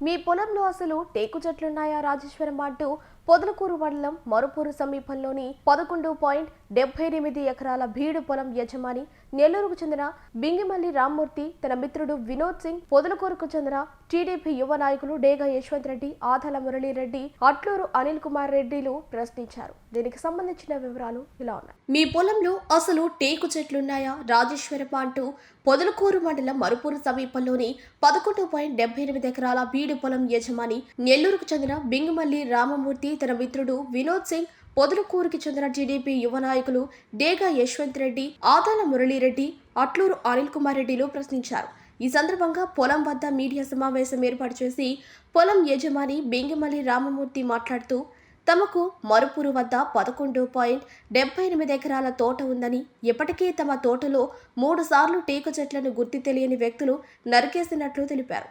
మీ పొలంలో అసలు టేకు చెట్లున్నాయా రాజేశ్వరం అంటూ పొదలకూరు మండలం మరుపూరు సమీపంలోని పదకొండు పాయింట్ డెబ్బై ఎనిమిది ఎకరాల బీడు పొలం యజమాని నెల్లూరుకు చెందిన బింగిమల్లి రామ్మూర్తి తన మిత్రుడు వినోద్ సింగ్ పొదలకూరుకు చెందిన టీడీపీ యువ నాయకులు డేగా యశ్వంత్ రెడ్డి ఆదాల మురళీరెడ్డి అట్లూరు అనిల్ కుమార్ రెడ్డిలు ప్రశ్నించారు. దీనికి సంబంధించిన వివరాలు ఇలా ఉన్నాయి. మీ పొలంలో అసలు టేకు చెట్లున్నాయా? రాజేశ్వరప్ప అంటూ పొదలకూరు మండలం మరుపూరు సమీపంలోని పదకొండు పాయింట్ డెబ్బై ఎనిమిది ఎకరాల బీడు పొలం యజమాని నెల్లూరుకు చెందిన బింగమల్లి రామమూర్తి తన మిత్రుడు వినోద్ సింగ్ పొదలకూరుకి చెందిన టీడీపీ యువ నాయకులు డేగా యశ్వంత్ రెడ్డి ఆదాల మురళీరెడ్డి అట్లూరు అనిల్ కుమార్ రెడ్డిలు ప్రశ్నించారు. ఈ సందర్భంగా పొలం వద్ద మీడియా సమావేశం ఏర్పాటు చేసి పొలం యజమాని బెంగిమల్లి రామమూర్తి మాట్లాడుతూ తమకు మరుపురు వద్ద పదకొండు పాయింట్ డెబ్బై ఎనిమిది ఎకరాల తోట ఉందని ఇప్పటికే తమ తోటలో మూడు సార్లు టేకు చెట్లను గుర్తు తెలియని వ్యక్తులు నరికేసినట్లు తెలిపారు.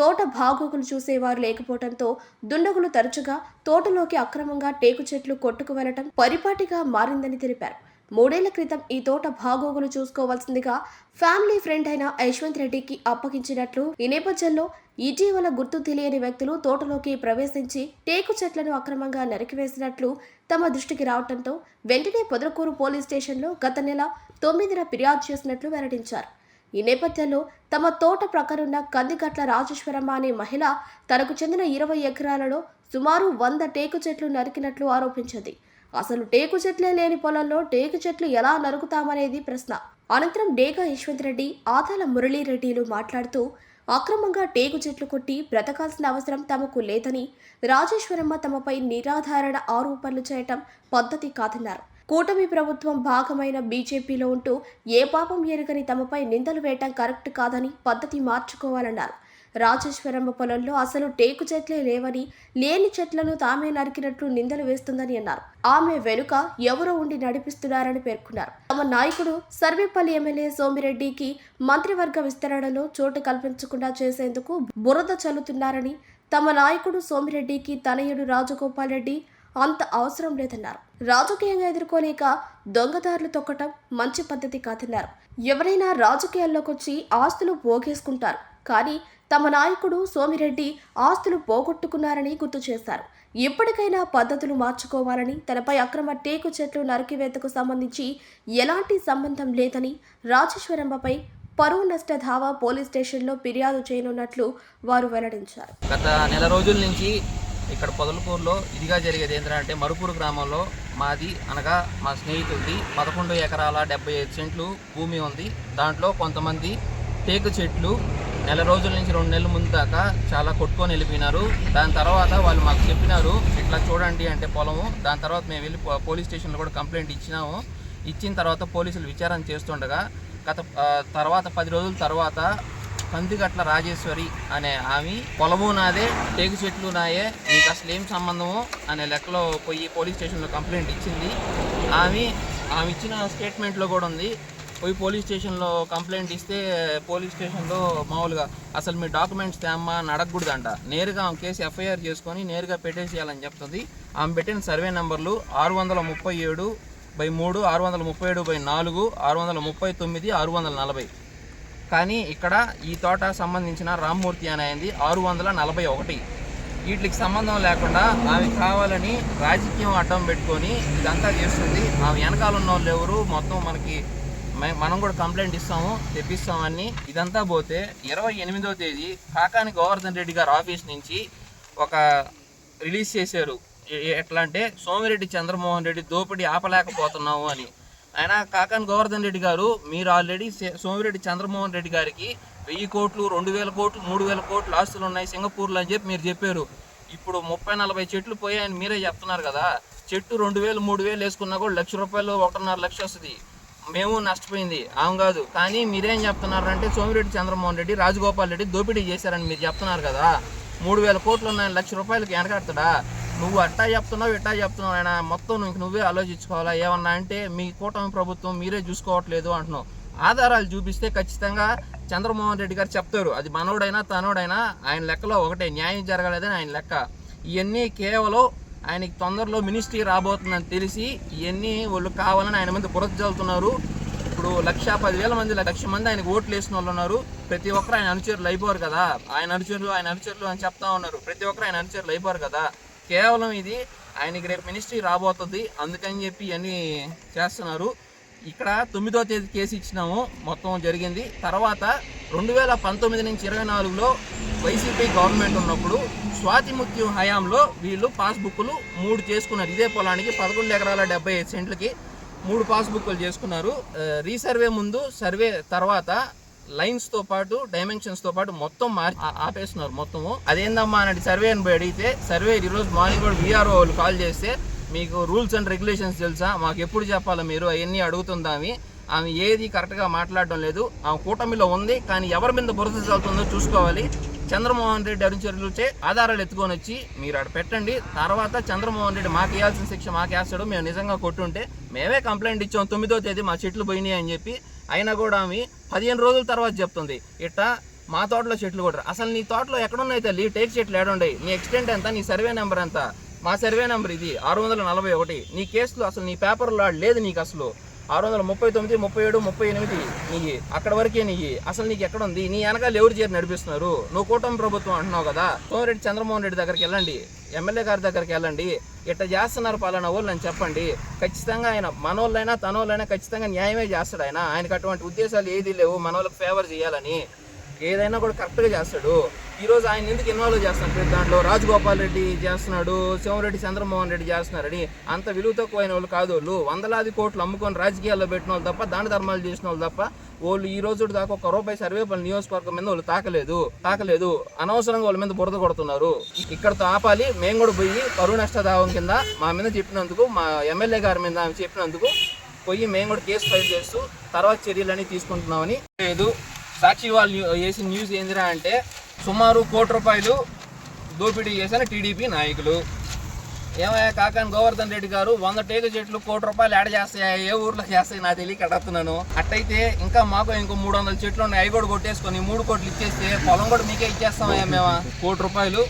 తోట బాగోగులు చూసేవారు లేకపోవడంతో దుండగులు తరచుగా తోటలోకి అక్రమంగా టేకు చెట్లు కొట్టుకు వెళ్ళటం పరిపాటిగా మారిందని తెలిపారు. మూడేళ్ళ క్రితం ఈ తోట బాగోగులు చూసుకోవాల్సిందిగా ఫ్యామిలీ ఫ్రెండ్ అయిన యశ్వంత్ రెడ్డికి అప్పగించినట్లు ఈ నేపథ్యంలో ఇటీవల గుర్తు తెలియని వ్యక్తులు తోటలోకి ప్రవేశించి టేకు చెట్లను అక్రమంగా నరికివేసినట్లు తమ దృష్టికి రావడంతో వెంటనే పొదరకూరు పోలీస్ స్టేషన్లో గత నెల తొమ్మిదిన ఫిర్యాదు చేసినట్లు వెల్లడించారు. ఈ నేపథ్యంలో తమ తోట ప్రక్కనున్న కందిగట్ల రాజేశ్వరమ్మ అనే మహిళ తనకు చెందిన ఇరవై ఎకరాలలో సుమారు వంద టేకు చెట్లు నరికినట్లు ఆరోపించింది. అసలు టేకు చెట్లే లేని పొలంలో టేకు చెట్లు ఎలా నరుకుతామనేది ప్రశ్న. అనంతరం డేగా యశ్వంత్ రెడ్డి ఆదాల మురళీరెడ్డిలు మాట్లాడుతూ అక్రమంగా టేకు చెట్లు కొట్టి బ్రతకాల్సిన అవసరం తమకు లేదని రాజేశ్వరమ్మ తమపై నిరాధారణ ఆరోపణలు చేయటం పద్ధతి కాదన్నారు. కూటమి ప్రభుత్వం భాగమైన బీజేపీలో ఉంటూ ఏ పాపం ఎరుగని తమపై నిందలు వేయటం కరెక్ట్ కాదని పద్ధతి మార్చుకోవాలన్నారు. రాజేశ్వరమ్మ పొలంలో అసలు టేకు చెట్లే లేవని లేని చెట్లను తామే నరికినట్లు నిందలు వేస్తుందని అన్నారు. ఆమె వెనుక ఎవరో ఉండి నడిపిస్తున్నారని పేర్కొన్నారు. తమ నాయకుడు సర్వేపల్లి ఎమ్మెల్యే సోమిరెడ్డికి మంత్రివర్గ విస్తరణలో చోటు కల్పించకుండా చేసేందుకు బురద చల్లుతున్నారని తమ నాయకుడు సోమిరెడ్డికి తనయుడు రాజగోపాల్ రెడ్డి అంత అవసరం లేదన్నారు. రాజకీయంగా ఎదుర్కోలేక దొంగదారులు తొక్కటం మంచి పద్ధతి కాదన్నారు. ఎవరైనా రాజకీయాల్లోకి వచ్చి ఆస్తులు పోగేసుకుంటారు. కానీ తమ నాయకుడు సోమిరెడ్డి ఆస్తులు పోగొట్టుకున్నారని గుర్తు చేశారు. ఎప్పటికైనా పద్ధతులు మార్చుకోవాలని తనపై అక్రమ టేకు చెట్లు నరికివేతకు సంబంధించి ఎలాంటి సంబంధం లేదని రాజేశ్వరంబపై పరువు నష్ట ధావా పోలీస్ స్టేషన్లో ఫిర్యాదు చేయనున్నట్లు వారు వెల్లడించారు. గత నెల రోజుల నుంచి ఇక్కడ పొదలకూరులో ఇదిగా జరిగేది ఏంటంటే మరుపూరు గ్రామంలో మాది అనగా మా స్నేహితుడిది పదకొండు ఎకరాల డెబ్బై ఐదు సెంట్లు భూమి ఉంది. దాంట్లో కొంతమంది టేకు చెట్లు నెల రోజుల నుంచి రెండు నెలల ముందు దాకా చాలా కొట్టుకొని వెళ్ళిపోయినారు. దాని తర్వాత వాళ్ళు మాకు చెప్పినారు ఇట్లా చూడండి అంటే పొలము. దాని తర్వాత మేము వెళ్ళి పో- పోలీస్ స్టేషన్లో కూడా కంప్లైంట్ ఇచ్చినాము. ఇచ్చిన తర్వాత పోలీసులు విచారణ చేస్తుండగా గత తర్వాత పది రోజుల తర్వాత కందిగట్ల రాజేశ్వరి అనే ఆమె పొలము నాదే టేకు చెట్లు నాయే నీకు అసలు ఏం సంబంధము అనే లెక్కలో పోయి పోలీస్ స్టేషన్లో కంప్లైంట్ ఇచ్చింది. ఆమె ఆమె ఇచ్చిన స్టేట్మెంట్లో కూడా ఉంది. పోయి పోలీస్ స్టేషన్లో కంప్లైంట్ ఇస్తే పోలీస్ స్టేషన్లో మామూలుగా అసలు మీ డాక్యుమెంట్స్ తేమ్మా అని అడగకూడదంట. నేరుగా ఆమె కేసు ఎఫ్ఐఆర్ చేసుకొని నేరుగా పెట్టేసేయాలని చెప్తుంది. ఆమె పెట్టిన సర్వే నెంబర్లు ఆరు వందల ముప్పై ఏడు బై మూడు ఆరు వందల ముప్పై ఏడు బై నాలుగు ఆరు వందల ముప్పై తొమ్మిది ఆరు వందల నలభై. కానీ ఇక్కడ ఈ తోట సంబంధించిన రామ్మూర్తి అని అయింది ఆరు వందల నలభై ఒకటి. వీటికి సంబంధం లేకుండా ఆమె కావాలని రాజకీయం అడ్డం పెట్టుకొని ఇదంతా చేస్తుంది. ఆమె వెనకాల ఉన్న వాళ్ళు ఎవరు? మొత్తం మనకి మే- మనం కూడా కంప్లైంట్ ఇస్తాము తెప్పిస్తామని ఇదంతా పోతే ఇరవై ఎనిమిదో తేదీ కాకాని గోవర్ధన్ రెడ్డి గారు ఆఫీస్ నుంచి ఒక రిలీజ్ చేశారు. ఎట్లా అంటే సోమిరెడ్డి చంద్రమోహన్ రెడ్డి దోపిడీ ఆపలేకపోతున్నాము అని. ఆయన కాకాని గోవర్ధన్ రెడ్డి గారు మీరు ఆల్రెడీ సోమిరెడ్డి చంద్రమోహన్ రెడ్డి గారికి వెయ్యి కోట్లు రెండు వేల కోట్లు మూడు వేల కోట్లు ఆస్తులు ఉన్నాయి సింగపూర్లో అని చెప్పి మీరు చెప్పారు. ఇప్పుడు ముప్పై నలభై చెట్లు పోయాయని మీరే చెప్తున్నారు కదా. చెట్టు రెండు వేలు మూడు వేలు వేసుకున్నా కూడా లక్ష రూపాయలు ఒకటిన్నర లక్ష వస్తుంది. మేము నష్టపోయింది. అవును కాదు. కానీ మీరేం చెప్తున్నారంటే సోమిరెడ్డి చంద్రమోహన్ రెడ్డి రాజగోపాల్ రెడ్డి దోపిడీ చేశారని మీరు చెప్తున్నారు కదా. మూడు వేల కోట్లు ఉన్నాయని లక్ష రూపాయలకి వెనకడతాడా? నువ్వు అట్టా చెప్తున్నావు ఇట్టా చెప్తున్నావు ఆయన మొత్తం నువ్వు నువ్వే ఆలోచించుకోవాలా? ఏమన్నా అంటే మీ కూటమి ప్రభుత్వం మీరే చూసుకోవట్లేదు అంటున్నావు. ఆధారాలు చూపిస్తే ఖచ్చితంగా చంద్రమోహన్ రెడ్డి గారు చెప్తారు. అది మనోడైనా తనోడైనా ఆయన లెక్కలో ఒకటే న్యాయం జరగలేదని ఆయన లెక్క. ఇవన్నీ కేవలం ఆయనకి తొందరలో మినిస్ట్రీ రాబోతుందని తెలిసి ఇవన్నీ వాళ్ళు కావాలని ఆయన మంది బురద ఇప్పుడు లక్ష పదివేల మంది లక్ష మంది ఆయనకు ఓట్లు వేసిన వాళ్ళు ఉన్నారు. ప్రతి ఒక్కరు ఆయన అనుచరులు అయిపోరు కదా. ఆయన అనుచరులు ఆయన అనుచరులు అని చెప్తా ఉన్నారు. ప్రతి ఒక్కరు ఆయన అనుచరులు అయిపోరు కదా. కేవలం ఇది. ఆయనకి రేపు మినిస్ట్రీ రాబోతుంది. అందుకని చెప్పి ఇవన్నీ చేస్తున్నారు. ఇక్కడ తొమ్మిదో తేదీ కేసు ఇచ్చినాము. మొత్తం జరిగింది. తర్వాత రెండు వేల పంతొమ్మిది నుంచి ఇరవై నాలుగులో వైసీపీ గవర్నమెంట్ ఉన్నప్పుడు స్వాతి ముత్యం హయాంలో వీళ్ళు పాస్బుక్లు మూడు చేసుకున్నారు. ఇదే పొలానికి పదకొండు ఎకరాల డెబ్బై ఐదు సెంట్లకి మూడు పాస్బుక్లు చేసుకున్నారు. రీసర్వే ముందు సర్వే తర్వాత లైన్స్తో పాటు డైమెన్షన్స్తో పాటు మొత్తం మార్చి ఆపేస్తున్నారు మొత్తము. అదేందమ్మా అని సర్వే అని అడిగితే సర్వే ఈరోజు మార్నింగ్ కూడా వీఆర్ఓ వాళ్ళు కాల్ చేస్తే మీకు రూల్స్ అండ్ రెగ్యులేషన్స్ తెలుసా? మాకు ఎప్పుడు చెప్పాలి మీరు? అవన్నీ అడుగుతుందామి ఆమె ఏది కరెక్ట్గా మాట్లాడడం లేదు. ఆమె కూటమిలో ఉంది కానీ ఎవరి మీద బురద చల్లుతుందో చూసుకోవాలి. చంద్రమోహన్ రెడ్డి అరుచరులచే ఆధారాలు ఎత్తుకొని వచ్చి మీరు అక్కడ పెట్టండి. తర్వాత చంద్రమోహన్ రెడ్డి మాకు వేయాల్సిన శిక్ష మాకు వేస్తాడు. మేము నిజంగా కొట్టుంటే మేమే కంప్లైంట్ ఇచ్చాం తొమ్మిదో తేదీ మా చెట్లు పోయినాయి అని చెప్పి అయినా కూడా ఆమె పదిహేను రోజుల తర్వాత చెప్తుంది ఇట్టా మా తోటలో చెట్లు కొట్టరు. అసలు నీ తోటలో ఎక్కడున్నాయి తల్లి టేక్ చెట్లు ఏడుండయి. నీ ఎక్స్టెంట్ ఎంత నీ సర్వే నెంబర్ ఎంత? మా సర్వే నెంబర్ ఇది ఆరు వందల నలభై ఒకటి. నీ కేసులో అసలు నీ పేపర్లో లేదు నీకు అసలు. ఆరు వందల ముప్పై తొమ్మిది ముప్పై ఏడు ముప్పై ఎనిమిది. నీయి అక్కడ వరకే నీయి. అసలు నీకు ఎక్కడ ఉంది నీ వెనకాల ఎవరు చేరి నడిపిస్తున్నారు? నువ్వు కూటమి ప్రభుత్వం అంటున్నావు కదా. సోమిరెడ్డి చంద్రమోహన్ రెడ్డి దగ్గరికి వెళ్ళండి. ఎమ్మెల్యే గారి దగ్గరికి వెళ్ళండి. ఇట్లా చేస్తున్నారు పాలన వాళ్ళు అని చెప్పండి. ఖచ్చితంగా ఆయన మనోళ్ళైనా తనోళ్ళైనా ఖచ్చితంగా న్యాయమే చేస్తాడు ఆయన. ఆయనకు అటువంటి ఉద్దేశాలు ఏది లేవు. మనోళ్ళకి ఫేవర్ చేయాలని ఏదైనా కూడా కరెక్ట్గా చేస్తాడు. ఈరోజు ఆయన ఎందుకు ఇన్వాల్వ్ చేస్తున్నారు? ప్రతి దాంట్లో రాజగోపాల్ రెడ్డి చేస్తున్నాడు శివరెడ్డి చంద్రమోహన్ రెడ్డి చేస్తున్నారని అంత విలువ తక్కువైన వాళ్ళు కాదు వాళ్ళు. వందలాది కోట్లు అమ్ముకొని రాజకీయాల్లో పెట్టిన వాళ్ళు తప్ప దాన ధర్మాలు చేసిన వాళ్ళు తప్ప వాళ్ళు ఈ రోజు దాకా ఒక రూపాయి సర్వేపల్లి నియోజకవర్గం మీద వాళ్ళు తాకలేదు తాకలేదు. అనవసరంగా వాళ్ళ మీద బురద కొడుతున్నారు. ఇక్కడతో ఆపాలి మేము కూడా పోయి కరువు నష్టదావం కింద మా మీద చెప్పినందుకు మా ఎమ్మెల్యే గారి మీద ఆమె చెప్పినందుకు పోయి మేము కూడా కేసు ఫైల్ చేస్తూ తర్వాత చర్యలు అనేవి తీసుకుంటున్నామని. లేదు సాక్షి వాళ్ళు చేసిన న్యూస్ ఏందిరా అంటే సుమారు కోటి రూపాయలు దోపిడీ చేసిన టీడీపీ నాయకులు. ఏమయ్యా కాకాని గోవర్ధన్ రెడ్డి గారు వంద టేకు చెట్లు కోటి రూపాయలు యాడ్ చేస్తాయా? ఏ ఊర్లో చేస్తాయి నాకు తెలియక అడుగుతున్నాను అట్టయితే ఇంకా మాకు ఇంకో మూడు వందల చెట్లు ఉన్నాయి. అవి కూడా కొట్టేసుకొని మూడు కోట్లు ఇచ్చేస్తే పొలం కూడా మీకే ఇచ్చేస్తామయ్యా మేము? కోటి రూపాయలు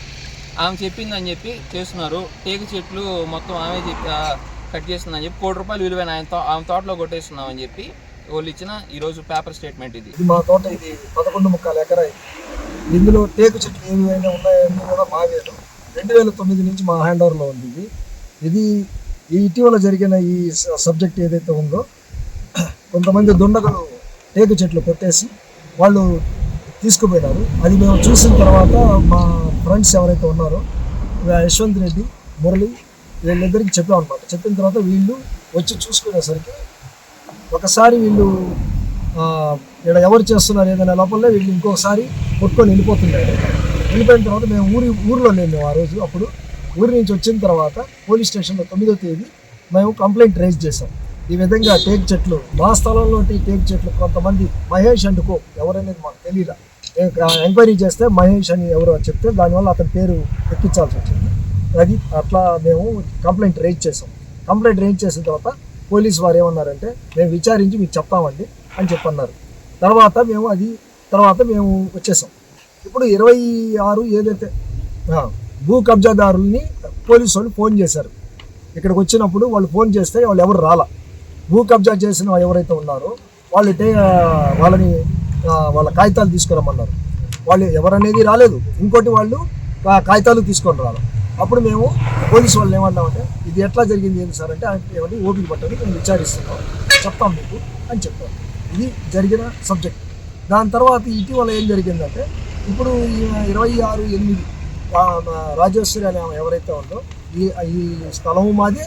ఆమె చెప్పిందని చెప్పి చేస్తున్నారు. టేకు చెట్లు మొత్తం ఆమె చెప్పి కట్ చేస్తుందని చెప్పి కోటి రూపాయలు విలువైన ఆయన ఆమె తోటలో కొట్టేస్తున్నామని చెప్పి వాళ్ళు ఇచ్చిన ఈరోజు పేపర్ స్టేట్మెంట్ ఇది. మా తోట ఇది పదకొండు ముక్కాలు ఎకరా ఇందులో టేకు చెట్లు ఏమైనా ఉన్నాయన్నీ కూడా మావేను రెండు వేల తొమ్మిది నుంచి మా హ్యాండ్ ఓవర్లో ఉంది ఇది. ఇది ఈ ఇటీవల జరిగిన ఈ స- సబ్జెక్ట్ ఏదైతే ఉందో కొంతమంది దుండగలు టేకు చెట్లు కొట్టేసి వాళ్ళు తీసుకుపోయినారు. అది మేము చూసిన తర్వాత మా ఫ్రెండ్స్ ఎవరైతే ఉన్నారో యశ్వంత్ రెడ్డి మురళి వీళ్ళిద్దరికి చెప్పాం అనమాట చెప్పిన తర్వాత వీళ్ళు వచ్చి చూసుకునేసరికి ఒకసారి వీళ్ళు ఇక్కడ ఎవరు చేస్తున్నారు ఏదైనా లోపలే వీళ్ళు ఇంకొకసారి కొట్టుకొని వెళ్ళిపోతున్నారు వెళ్ళిపోయిన తర్వాత మేము ఊరి ఊరిలో లేము ఆ రోజు. అప్పుడు ఊరి నుంచి వచ్చిన తర్వాత పోలీస్ స్టేషన్లో తొమ్మిదో తేదీ మేము కంప్లైంట్ రైజ్ చేసాం ఈ విధంగా టేక్ చెట్లు మా స్థలంలో టేక్ చెట్లు కొంతమంది మహేష్ అంటుకో ఎవరనేది మాకు తెలియదు ఎంక్వైరీ చేస్తే మహేష్ అని ఎవరో చెప్తే దానివల్ల అతని పేరు ఎక్కించాల్సి వచ్చింది. అది అట్లా మేము కంప్లైంట్ రైజ్ చేసాం కంప్లైంట్ రైజ్ చేసిన తర్వాత పోలీస్ వారు ఏమన్నారంటే మేము విచారించి మీకు చెప్తామండి అని చెప్పన్నారు. తర్వాత మేము అది తర్వాత మేము వచ్చేసాం. ఇప్పుడు ఇరవై ఆరు ఏదైతే భూ కబ్జాదారుల్ని పోలీసు వాళ్ళు ఫోన్ చేశారు. ఇక్కడికి వచ్చినప్పుడు వాళ్ళు ఫోన్ చేస్తే వాళ్ళు ఎవరు రాలా. భూ కబ్జా చేసిన ఎవరైతే ఉన్నారో వాళ్ళు వాళ్ళని వాళ్ళ కాగితాలు తీసుకురమ్మన్నారు. వాళ్ళు ఎవరనేది రాలేదు. ఇంకోటి వాళ్ళు కాగితాలు తీసుకొని రాలేదు అప్పుడు మేము పోలీసు వాళ్ళు ఏమన్నామంటే ఇది ఎట్లా జరిగింది ఏంటి సార్? అంటే అంటే ఏమంటే ఓపిక పట్టండి మేము విచారిస్తున్నాం చెప్తాం మీకు అని చెప్పాం ఇది జరిగిన సబ్జెక్ట్. దాని తర్వాత ఇటీవల ఏం జరిగిందంటే ఇప్పుడు ఈ ఇరవై ఆరు ఎనిమిది రాజేశ్వరి అనే ఆమె ఎవరైతే ఉందో ఈ ఈ స్థలము మాది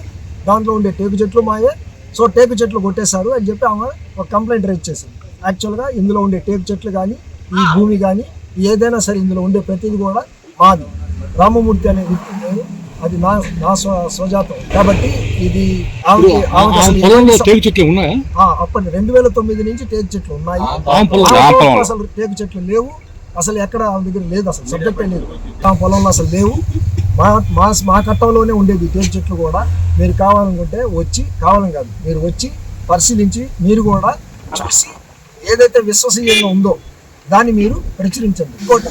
దాంట్లో ఉండే టేకు చెట్లు మాయే సో టేకు చెట్లు కొట్టేశారు అని చెప్పి ఆమె ఒక కంప్లైంట్ రైజ్ చేసింది. యాక్చువల్గా ఇందులో ఉండే టేకు చెట్లు కానీ ఈ భూమి కానీ ఏదైనా సరే ఇందులో ఉండే ప్రతిది కూడా మాది. రామమూర్తి అనే నేను అది నా నా స్వ స్వజాతం. కాబట్టి ఇది టేకు చెట్లు ఉన్నాయా? అప్పటి రెండు వేల తొమ్మిది నుంచి టేకు చెట్లు ఉన్నాయి. అసలు టేకు చెట్లు లేవు. అసలు ఎక్కడ ఆమె దగ్గర లేదు అసలు. సబ్జెక్టే లేదు. ఆ పొలంలో అసలు లేవు. మా మా మా కట్టంలోనే ఉండేది టేకు చెట్లు కూడా. మీరు కావాలనుకుంటే వచ్చి కావాలని కాదు. మీరు వచ్చి పరిశీలించి మీరు కూడా చూసి ఏదైతే విశ్వసనీయంగా ఉందో దాన్ని మీరు ప్రచురించండి ఇంకోటి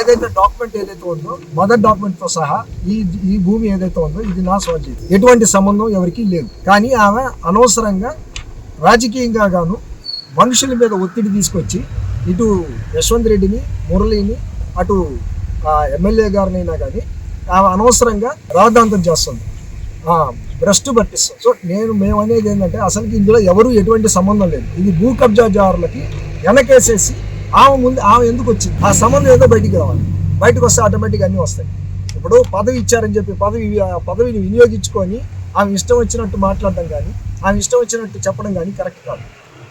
ఏదైతే డాక్యుమెంట్ ఏదైతే ఉందో మదర్ డాక్యుమెంట్తో సహా ఈ ఈ భూమి ఏదైతే ఉందో ఇది నా స్వాధీనం. ఎటువంటి సంబంధం ఎవరికీ లేదు. కానీ ఆమె అనవసరంగా రాజకీయంగా గాను మనుషుల మీద ఒత్తిడి తీసుకొచ్చి ఇటు యశ్వంత్ రెడ్డిని మురళిని అటు ఎమ్మెల్యే గారినైనా కానీ ఆమె అనవసరంగా రాద్ధాంతం చేస్తుంది. భ్రష్టు పట్టిస్తుంది. సో నేను మేము అనేది ఏంటంటే అసలుకి ఇందులో ఎవరు ఎటువంటి సంబంధం లేదు. ఇది భూ కబ్జాదారులకి వెనకేసేసి ఆమె ముందు ఆమె ఎందుకు వచ్చింది? ఆ సంబంధం ఏదో బయటికి రావాలి. బయటకు వస్తే ఆటోమేటిక్గా అన్నీ వస్తాయి. ఇప్పుడు పదవి ఇచ్చారని చెప్పి పదవి ఆ పదవిని వినియోగించుకొని ఆమె ఇష్టం వచ్చినట్టు మాట్లాడడం కానీ ఆమె ఇష్టం వచ్చినట్టు చెప్పడం కానీ కరెక్ట్ కాదు.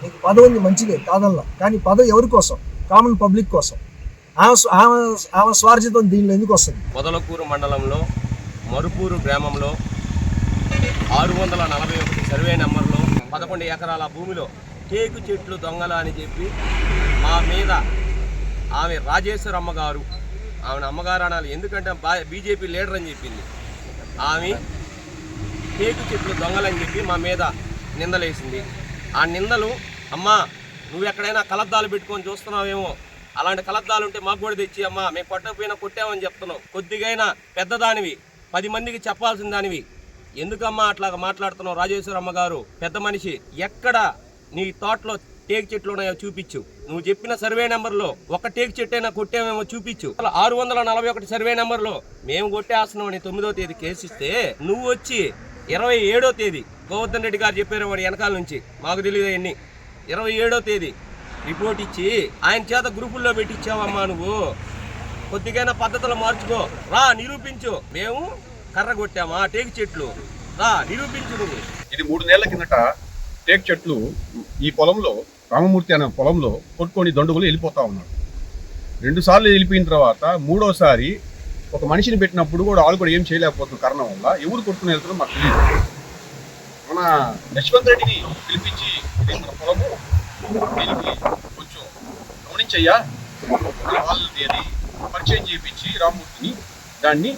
నీకు పదవి ఉంది మంచిదే కాదల్లా కానీ పదవి ఎవరి కోసం? కామన్ పబ్లిక్ కోసం. ఆమె ఆమె ఆమె స్వార్జితం దీనిలో ఎందుకు వస్తుంది? మొదలకూరు మండలంలో మరుపూరు గ్రామంలో ఆరు వందల నలభై ఒకటి సర్వే నెంబర్లో పదకొండు ఎకరాల భూమిలో టేకు చెట్లు దొంగల అని చెప్పి మా మీద ఆమె రాజేశ్వరమ్మ గారు ఆమెను అమ్మగారు అనాలి. ఎందుకంటే బా- బీజేపీ లీడర్ అని చెప్పింది. ఆమె టేకు చెట్లు దొంగలని చెప్పి మా మీద నిందలేసింది. ఆ నిందలు అమ్మా నువ్వు ఎక్కడైనా కలద్దాలు పెట్టుకొని చూస్తున్నావేమో. అలాంటి కలద్దాలు ఉంటే మాకు కూడా తెచ్చి అమ్మా మేము కొట్టకపోయినా కొట్టామని చెప్తున్నావు కొద్దిగైనా పెద్దదానివి పది మందికి చెప్పాల్సిన దానివి. ఎందుకమ్మా అట్లాగా మాట్లాడుతున్నావు రాజేశ్వరమ్మ గారు? పెద్ద మనిషి ఎక్కడ నీ తోటలో టేక్ చెట్లు ఉన్నాయో చూపించు. నువ్వు చెప్పిన సర్వే నెంబర్లో ఒక టేక్ చెట్టు అయినా కొట్టామేమో చూపించు. అలా ఆరు వందల నలభై ఒకటి సర్వే నెంబర్లో మేము కొట్టేస్తున్నాం అని తొమ్మిదో తేదీ కేసిస్తే నువ్వు వచ్చి ఇరవై ఏడో తేదీ గోవర్ధన్ రెడ్డి గారు చెప్పారు వాడు వెనకాల నుంచి. మాకు తెలియదు ఎన్ని ఇరవై ఏడో తేదీ. రిపోర్ట్ ఇచ్చి ఆయన చేత గ్రూపుల్లో పెట్టించావమ్మా నువ్వు. కొద్దిగైనా పద్ధతులు మార్చుకో. రా నిరూపించు. మేము కర్ర కొట్టామా? టేకు చెట్లు. రా నిరూపించు నువ్వు. ఇది మూడు నెలల కిందట టేక్ చెట్లు ఈ పొలంలో రామమూర్తి అనే పొలంలో కొట్టుకొని దండుగులు వెళ్ళిపోతా ఉన్నాడు. రెండు సార్లు వెళ్ళిపోయిన తర్వాత మూడోసారి ఒక మనిషిని పెట్టినప్పుడు కూడా వాళ్ళు కూడా ఏం చేయలేకపోతున్న కారణం వల్ల ఎవరు కొట్టుకుని వెళ్తారో మాకు తెలియదు. మన యశ్వంత్ రెడ్డిని పిలిపించి ఇది మన పొలము? దీనికి కొంచెం గమనించయ్యా. వాళ్ళది అని పరిచయం చేయించి రామమూర్తిని దాన్ని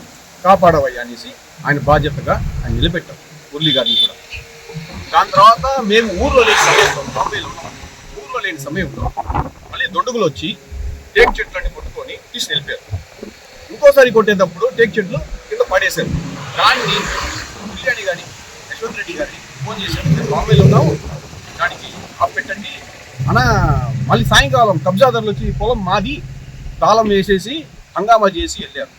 కాపాడవయ్యా అనేసి ఆయన బాధ్యతగా ఆయన నిలబెట్టారు మురళి గారిని కూడా. దాని తర్వాత మేము ఊర్లో లేని సమయంలో బాంబేలో ఉన్నాం. ఊర్లో లేని సమయంలో మళ్ళీ దొండుగులు వచ్చి టేక్ చెట్లన్నీ కొట్టుకొని తీసి వెళ్ళిపోయారు. ఇంకోసారి కొట్టేటప్పుడు టేక్ చెట్లు కింద పడేశారు. దాన్ని బిర్యానీ కానీ యశ్వంత్ రెడ్డి గారిని ఫోన్ చేశారు. "మేము బాంబేలో ఉన్నాము. దానికి ఆపెట్టండి అన్న మళ్ళీ సాయంకాలం కబ్జాదారులు వచ్చి పొలం మాది. తాళం వేసేసి హంగామా చేసి వెళ్ళారు.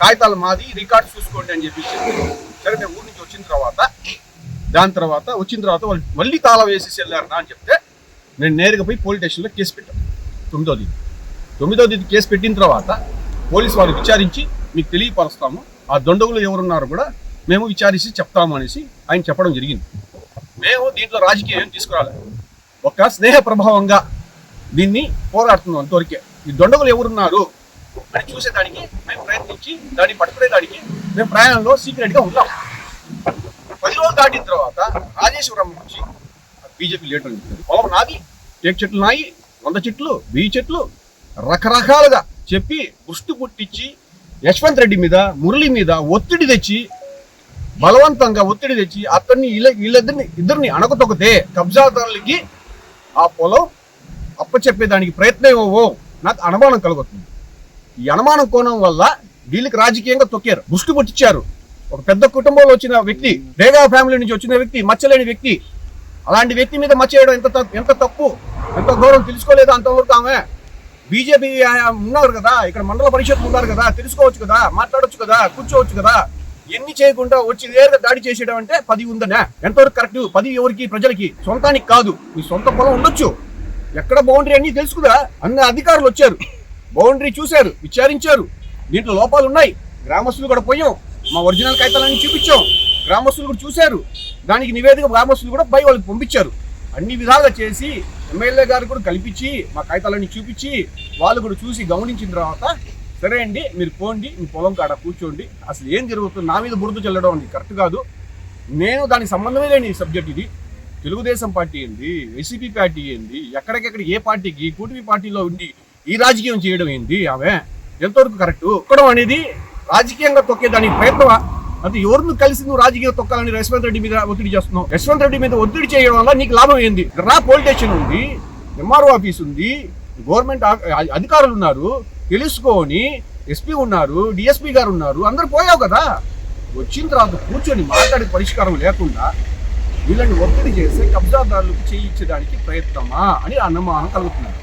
కాగితాలు మాది రికార్డ్స్ చూసుకోండి అని చెప్పి సరే మేము ఊరి నుంచి వచ్చిన తర్వాత దాని తర్వాత వచ్చిన తర్వాత వాళ్ళు మళ్ళీ తాళ వేసేసి వెళ్ళారనా అని చెప్తే నేను నేరుగా పోయి పోలీస్ స్టేషన్లో కేసు పెట్టాను. తొమ్మిదోది తొమ్మిదోది కేసు పెట్టిన తర్వాత పోలీసు వాళ్ళు విచారించి మీకు తెలియపరుస్తాము. ఆ దొండగులు ఎవరున్నారు కూడా మేము విచారించి చెప్తాము అనేసి ఆయన చెప్పడం జరిగింది. మేము దీంట్లో రాజకీయం ఏం తీసుకురాలేదు ఒక స్నేహ ప్రభావంగా దీన్ని పోరాడుతున్నాం అంతవరకే. ఈ దొండగులు ఎవరున్నారు అని చూసేదానికి మేము ప్రయత్నించి దాన్ని పట్టుకునేదానికి మేము ప్రయాణంలో సీక్రెట్గా ఉన్నాం. పది రోజులు దాటిన తర్వాత రాజేశ్వరం నుంచి బీజేపీ లీడర్ పొలం నాది టేక్ చెట్లు నాయి వంద చెట్లు వెయ్యి చెట్లు రకరకాలుగా చెప్పి దృష్టి పుట్టించి యశ్వంత్ రెడ్డి మీద మురళి మీద ఒత్తిడి తెచ్చి బలవంతంగా ఒత్తిడి తెచ్చి అతన్ని వీళ్ళ వీళ్ళిద్దరిని ఇద్దరిని అణగతొక్కితే కబ్జాదారులకి ఆ పొలం అప్పచెప్పేదానికి ప్రయత్నం ఓ నాకు అనుమానం కలుగుతుంది. ఈ అనుమానం కోణం వల్ల వీళ్ళకి రాజకీయంగా తొక్కారు ముష్టి పుట్టించారు. ఒక పెద్ద కుటుంబంలో వచ్చిన వ్యక్తి రేగా ఫ్యామిలీ నుంచి వచ్చిన వ్యక్తి మచ్చలేని వ్యక్తి అలాంటి వ్యక్తి మీద మచ్చ ఎంత ఎంత తప్పు ఎంత గౌరవం తెలుసుకోలేదు అంతవరకు ఆమె? బీజేపీ ఉన్నారు కదా ఇక్కడ మండల పరిషత్ ఉన్నారు కదా తెలుసుకోవచ్చు కదా మాట్లాడొచ్చు కదా కూర్చోవచ్చు కదా. ఎన్ని చేయకుండా వచ్చి నేరుగా దాడి చేసేయడం అంటే పది ఉందనే. ఎంతవరకు కరెక్ట్? పది ఎవరికి? ప్రజలకి. సొంతానికి కాదు. మీ సొంత పొలం ఉండొచ్చు. ఎక్కడ బౌండరీ అన్ని తెలుసుకుదా? అన్న అధికారులు వచ్చారు. బౌండరీ చూశారు విచారించారు. దీంట్లో లోపాలు ఉన్నాయి గ్రామస్తులు కూడా పోయాం. మా ఒరిజినల్ కాగితాలన్నీ చూపించాం. గ్రామస్తులు కూడా చూశారు. దానికి నివేదిక గ్రామస్తులు కూడా పై వాళ్ళకి పంపించారు. అన్ని విధాలుగా చేసి ఎమ్మెల్యే గారు కూడా కల్పించి మా కాగితాలన్నీ చూపించి వాళ్ళు కూడా చూసి గమనించిన తర్వాత సరే అండి మీరు పోండి మీ పొలం కాడ కూర్చోండి. అసలు ఏం జరుగుతుంది? నా మీద బురద చల్లడం అది కరెక్ట్ కాదు. నేను దానికి సంబంధమే లేని సబ్జెక్ట్ ఇది. తెలుగుదేశం పార్టీ ఏంది? వైసీపీ పార్టీ ఏంది? ఎక్కడికెక్కడ ఏ పార్టీకి కూటమి పార్టీలో ఉండి ఈ రాజకీయం చేయడం ఏంది? ఆమె ఎంతవరకు కరెక్ట్? తొక్కడం అనేది రాజకీయంగా తొక్కేదానికి ప్రయత్నం అది ఎవరిని కలిసి నువ్వు రాజకీయం తొక్కాలని యశ్వంత్ రెడ్డి మీద ఒత్తిడి చేస్తున్నావు? యశ్వంత్ రెడ్డి మీద ఒత్తిడి చేయడం వల్ల నీకు లాభం ఏంది? రా పోలీస్ స్టేషన్ ఉంది ఎంఆర్ఓ ఆఫీస్ ఉంది గవర్నమెంట్ అధికారులు ఉన్నారు తెలుసుకొని ఎస్పీ ఉన్నారు డిఎస్పీ గారు ఉన్నారు అందరు పోయావు కదా. వచ్చిన తర్వాత కూర్చొని మాట్లాడే పరిష్కారం లేకుండా వీళ్ళని ఒత్తిడి చేసి కబ్జాదారులకు చేయించడానికి ప్రయత్నమా అని అనుమానం కలుగుతున్నారు